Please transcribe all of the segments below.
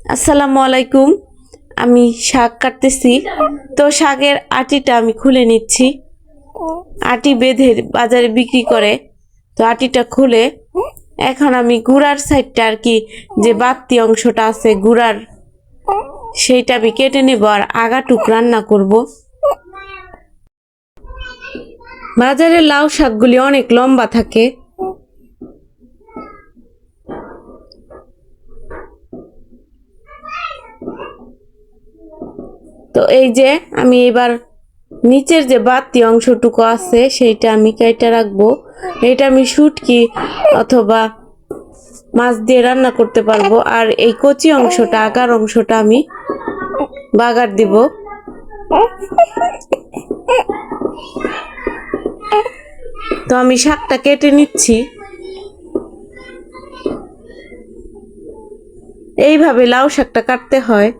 আসসালামু আলাইকুম। আমি শাক কাটতেছি। তো শাকের আটিটা আমি খুলে নিচ্ছি। আটি বেঁধে বাজারে বিক্রি করে। তো আটিটা খুলে এখন আমি গুড়ার সাইডটা আর কি যে বাড়তি অংশটা আছে গুড়ার, সেইটা আমি কেটে নেব আর আগাটুক রান্না করব। বাজারে লাউ শাকগুলি অনেক লম্বা থাকে তো এই যে আমি এবার নিচের যে বাড়তি অংশটুকু আছে সেইটা আমি কেটে রাখব। এটা আমি শুটকি অথবা মাছ দিয়ে রান্না করতে পারব। আর এই কচি অংশটা, আগার অংশটা আমি বাগার দিব। তো আমি শাকটা কেটে নিচ্ছি। এইভাবে লাউ শাকটা কাটতে হয়।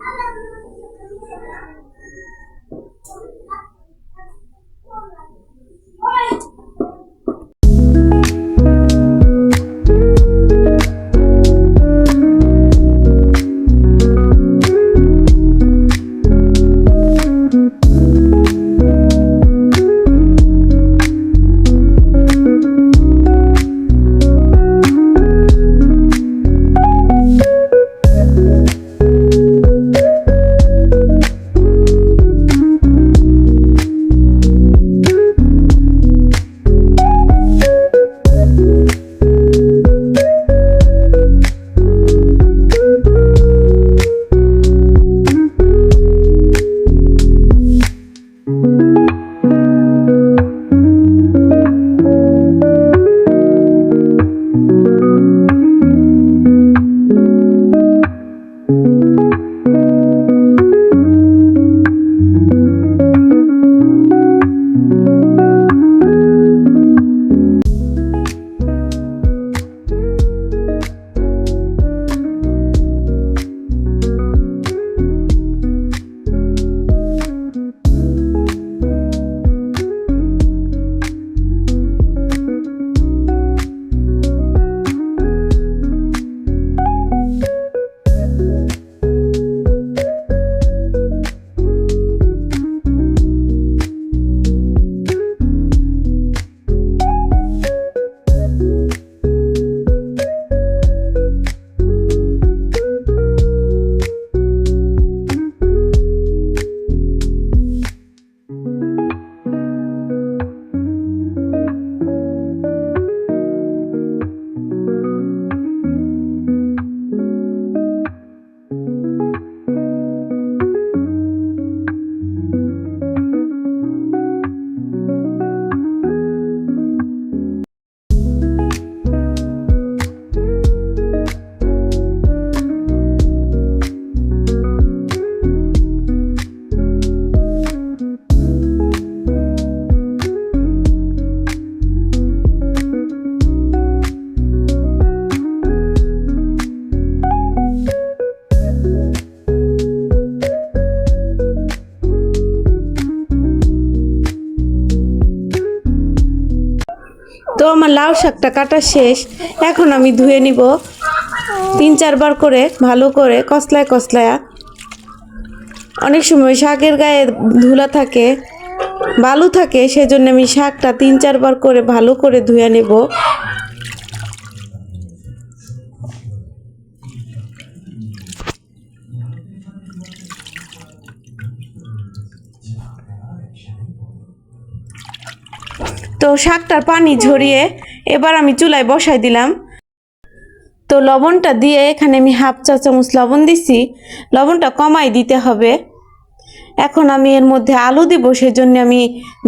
তো আমার লাউ শাকটা কাটা শেষ। এখন আমি ধুয়ে নিব। তিন, চারবার করে ভালো করে কসলায় কসলায়া। অনেক সময় শাকের গায়ে ধুলা থাকে, বালু থাকে, সেজন্য আমি শাকটা তিন, চারবার করে ভালো করে ধুয়ে নেব। তো শাকটার পানি ঝরিয়ে এবার আমি চুলায় বসাই দিলাম। তো লবণটা দিয়ে এখানে আমি হাফ চা চামচ লবণ দিছি। লবণটা কমাই দিতে হবে। এখন আমি এর মধ্যে আলু দিব, সেজন্য আমি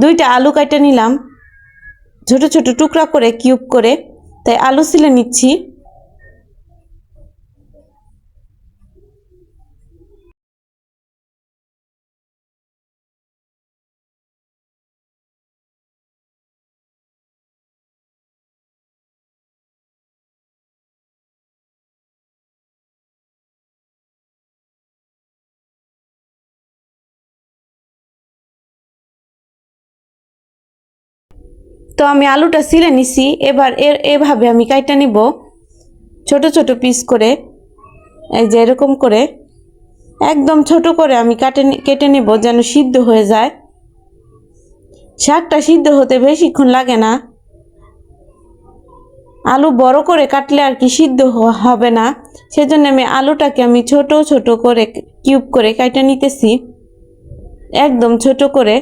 দুইটা আলু কাটে নিলাম। ছোট ছোট টুকরা করে কিউব করে। তাই আলু সিলে নিচ্ছি। তো আমি আলুটা ছিলে নিছি, এবার এর এভাবে আমি কাইটা নিব। ছোট ছোট পিস করে, এই যে এরকম করে, একদম ছোট করে আমি কাটে কেটে নেব যেন সিদ্ধ হয়ে যায়। শাকটা সিদ্ধ হতে বেশিক্ষণ লাগে না। আলু বড় করে কাটলে আর কি সিদ্ধ হবে না। সেজন্য আমি আলুটাকে আমি ছোট ছোট করে কিউব করে কাটে নিতেছি। একদম ছোট করে।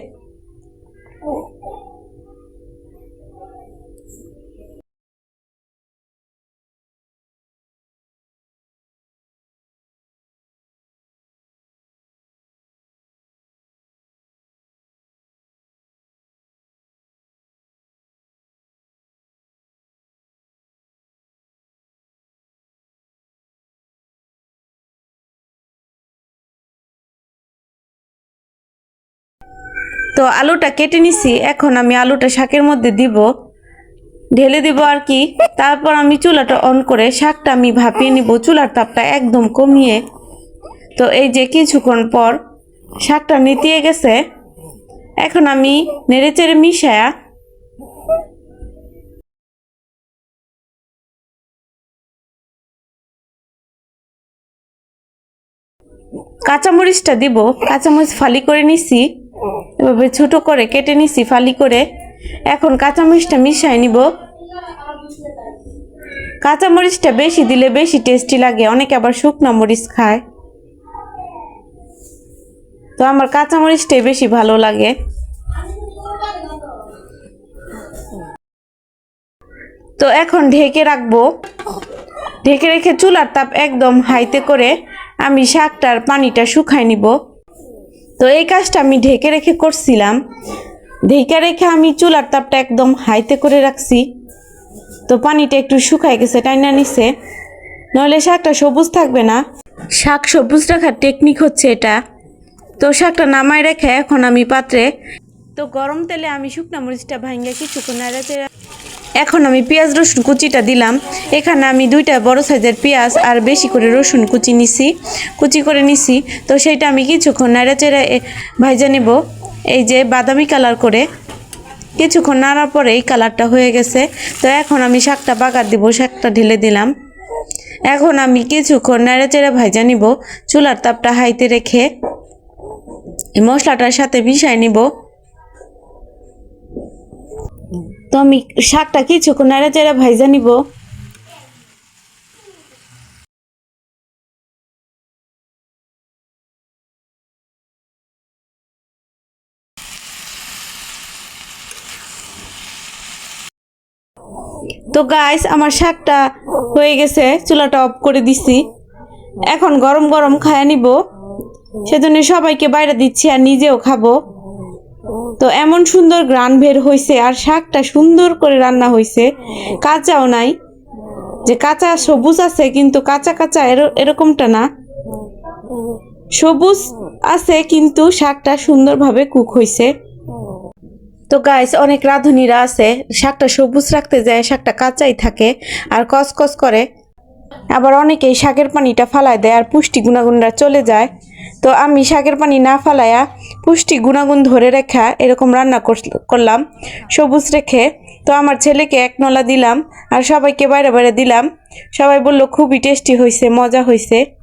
তো আলুটা কেটে নিছি, এখন আমি আলুটা শাকের মধ্যে দিব। ঢেলে দিব আর কি। তারপর আমি চুলাটা অন করে শাকটা আমি ভাপিয়ে নিব। চুলার তাপটা একদম কমিয়ে। তো এই যে কিছুক্ষণ পর শাকটা নিতিয়ে গেছে। এখন আমি নেড়ে চেড়ে মিশায়া কাঁচামরিচটা দিব। কাঁচামরিচ ফালি করে নিছি। এভাবে ছোট করে কেটে নিছি, ফালি করে। এখন কাঁচামরিচটা মিশাই নিব। কাঁচামরিচটা বেশি দিলে বেশি টেস্টি লাগে, অনেকে আবার শুকনো মরিচ খায়। তো আমার কাঁচামরিচটাই বেশি ভালো লাগে। তো এখন ঢেকে রাখব। ঢেকে রেখে চুলার তাপ একদম হাইতে করে আমি শাকটার পানিটা শুকাই নিব। তো এই কাজটা আমি ঢেকে রেখে করছিলাম। ঢেকে রেখে আমি চুলার তাপটা একদম হাইতে করে রাখছি। তো পানিটা একটু শুকাই গেছে, টাইনা নিছে। নইলে শাকটা সবুজ থাকবে না। শাক সবুজ রাখার টেকনিক হচ্ছে এটা। তো শাকটা নামায় রেখে এখন আমি পাত্রে তো গরম তেলে আমি শুকনা মরিচটা ভাঙ্গে কিছুক্ষণ নাড়াতে এখন আমি পেঁয়াজ, রসুন কুচিটা দিলাম। এখানে আমি দুইটা বড় সাইজের পেঁয়াজ আর বেশি করে রসুন কুচি নিছি। কুচি করে নিছি। তো সেইটা আমি কিছুক্ষণ নাড়া চেড়ে ভাইজা নেব। এই যে বাদামি কালার করে। কিছুক্ষণ নাড়ার পরে এই কালারটা হয়ে গেছে। তো এখন আমি শাকটা বাগার দিব, শাকটা ঢেলে দিলাম। এখন আমি কিছুক্ষণ নেড়ে চেড়ে ভাইজা নিব। চুলার তাপটা হাইতে রেখে মশলাটার সাথে মিশাই নিব। তো আমি শাকটা কিছুক্ষণ নেড়ে চেড়ে ভাইজা নিব। তো গাইস আমার শাকটা হয়ে গেছে, চুলাটা অফ করে দিছি। এখন গরম গরম খায়া নিব। সেজন্য সবাইকে বাইরে দিচ্ছি আর নিজেও খাব। তো এমন সুন্দর গ্রান বের হয়েছে আর শাকটা সুন্দর করে রান্না হয়েছে কাঁচাও নাই। যে কাঁচা সবুজ আছে, কিন্তু কাঁচা কাঁচা এর- এরকমটা না। সবুজ আছে, কিন্তু শাকটা সুন্দরভাবে কুক হয়েছে তো গাইস অনেক রাঁধুনিরা আছে। শাকটা সবুজ রাখতে যায়, শাকটা কাঁচাই থাকে আর কসকস করে। আবার অনেকেই শাকের পানিটা ফালায় দেয় আর পুষ্টি গুণাগুণরা চলে যায়। তো আমি শাকের পানি না ফালাইয়া পুষ্টি গুণাগুণ ধরে রেখা এরকম রান্না কর- করলাম। সবুজ রেখে তো আমার ছেলেকে এক নলা দিলাম আর সবাইকে বাইরে বাইরে দিলাম। সবাই বলল, খুবই টেস্টি হয়েছে মজা হয়েছে